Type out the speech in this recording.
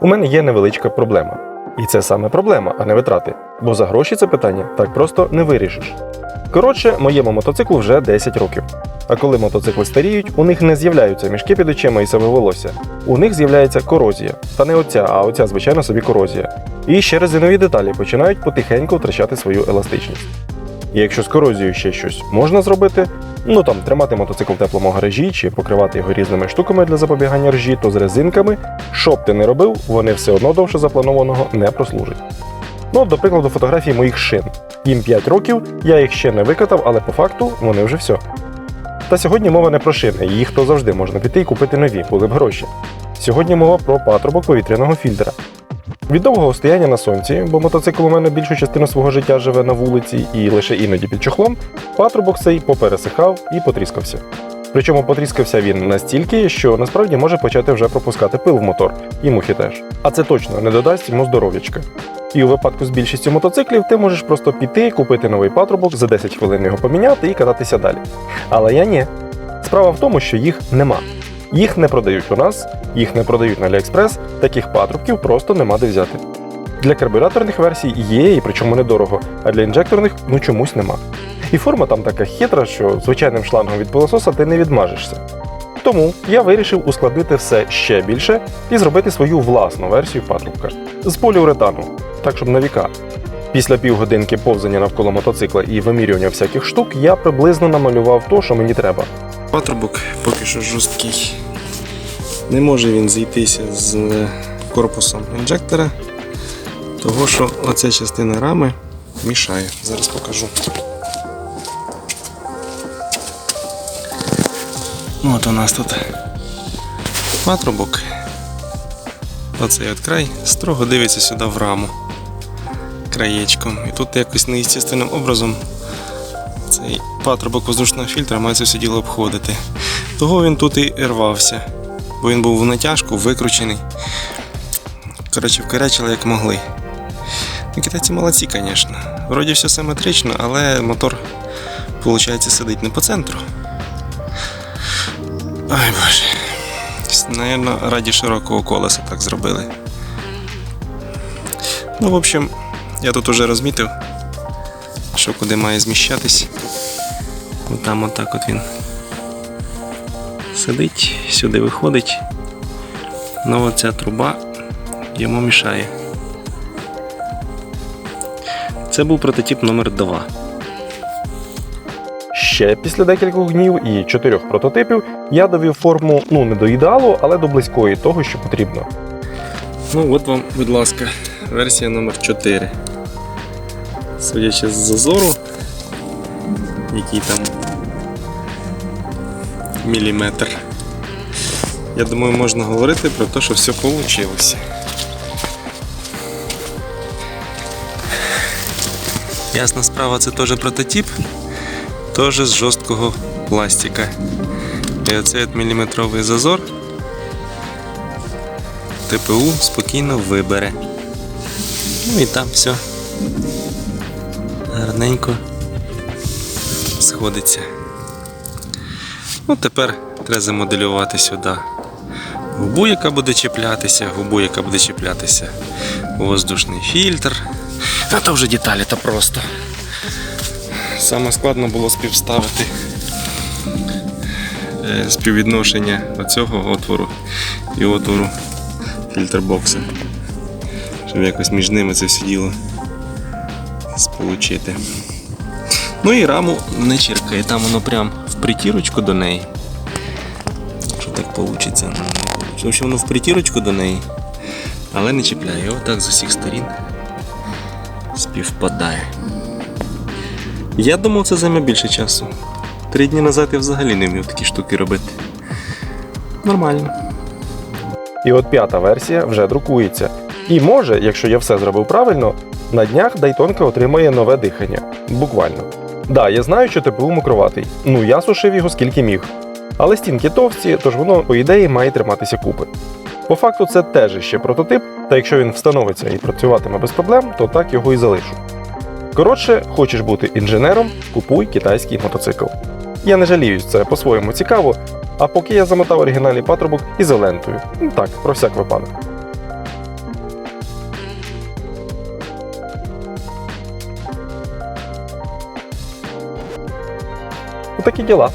у мене є невеличка проблема. І це саме проблема, а не витрати. Бо за гроші це питання так просто не вирішиш. Коротше, моєму мотоциклу вже 10 років. А коли мотоцикли старіють, у них не з'являються мішки під очима і сиве волосся. У них з'являється корозія. Та не оця, а оця звичайно собі корозія. І ще резинові деталі починають потихеньку втрачати свою еластичність. І якщо з корозією ще щось можна зробити, ну там тримати мотоцикл в теплому гаражі чи покривати його різними штуками для запобігання ржі, то з резинками, що б ти не робив, вони все одно довше запланованого не прослужать. Ну, до прикладу, фотографії моїх шин. Їм 5 років, я їх ще не викатав, але по факту вони вже все. Та сьогодні мова не про шини, їх то завжди можна піти і купити нові, були б гроші. Сьогодні мова про патрубок повітряного фільтра. Від довгого стояння на сонці, бо мотоцикл у мене більшу частину свого життя живе на вулиці і лише іноді під чохлом, патрубок цей попересихав і потріскався. Причому потріскався він настільки, що насправді може почати вже пропускати пил в мотор, і мухи теж. А це точно не додасть йому здоров'ячка. І у випадку з більшістю мотоциклів ти можеш просто піти, купити новий патрубок, за 10 хвилин його поміняти і кататися далі. Але я ні. Справа в тому, що їх нема. Їх не продають у нас, їх не продають на AliExpress, таких патрубків просто нема де взяти. Для карбюраторних версій є, і причому недорого, а для інжекторних ну чомусь нема. І форма там така хитра, що звичайним шлангом від пилососа ти не відмажешся. Тому я вирішив ускладнити все ще більше і зробити свою власну версію патрубка з поліуретану, так щоб на віка. Після півгодинки повзання навколо мотоцикла і вимірювання всяких штук я приблизно намалював то, що мені треба. Патрубок поки що жорсткий. Не може він зійтися з корпусом інжектора, того що оця частина рами мішає. Зараз покажу. От у нас тут патрубок. Оцей от край строго дивиться сюди в раму краєчком. І тут якось неестественним образом цей патрубок воздушного фільтра має це все діло обходити. Того він тут і рвався, бо він був в натяжку, викручений. Коротше, вкорячили як могли. Ну, китайці молодці, звісно. Вроді все симетрично, але мотор, виходить, сидить не по центру. Ай боже. Наверно, раді широкого колеса так зробили. Ну, в общем, я тут уже розмітив, що куди має зміщатись. Там отак от він сидить, сюди виходить. Ну оця труба йому мішає. Це був прототип номер 2 Ще після декількох днів і чотирьох прототипів я довів форму ну не до ідеалу, але до близької того, що потрібно. Ну, от вам, будь ласка, версія номер 4 Судячи з зазору, який там міліметр. Я думаю, можна говорити про те, що все вийшло. Ясна справа, це теж прототип, теж з жорсткого пластика. І оцей міліметровий зазор ТПУ спокійно вибере. Ну і там все гарненько сходиться. Ну, тепер треба замоделювати сюди губу, яка буде чіплятися, губу, яка буде чіплятися, воздушний фільтр. А то вже деталі то просто. Саме складно було співставити е, співвідношення оцього отвору і отвору фільтрбокса. Щоб якось між ними це все діло сполучити. Ну і раму не чіркає, там воно прям в притірочку до неї. Що так вийде? Ну. В общем, воно в притірочку до неї, але не чіпляє. Отак з усіх сторін співпадає. Я думав, це займе більше часу. Три дні назад я взагалі не вмів такі штуки робити. Нормально. І от п'ята версія вже друкується. І може, якщо я все зробив правильно, на днях Дайтонка отримає нове дихання. Буквально. Да, я знаю, що ТПУ мокроватий. Ну я сушив його скільки міг. Але стінки товсті, тож воно, по ідеї, має триматися купи. По факту, це теж ще прототип, та якщо він встановиться і працюватиме без проблем, то так його і залишу. Коротше, хочеш бути інженером, купуй китайський мотоцикл. Я не жаліюсь, це по-своєму цікаво, а поки я замотав оригінальний патрубок ізолентою. Ну так, про всяк випадок. Отакі діла.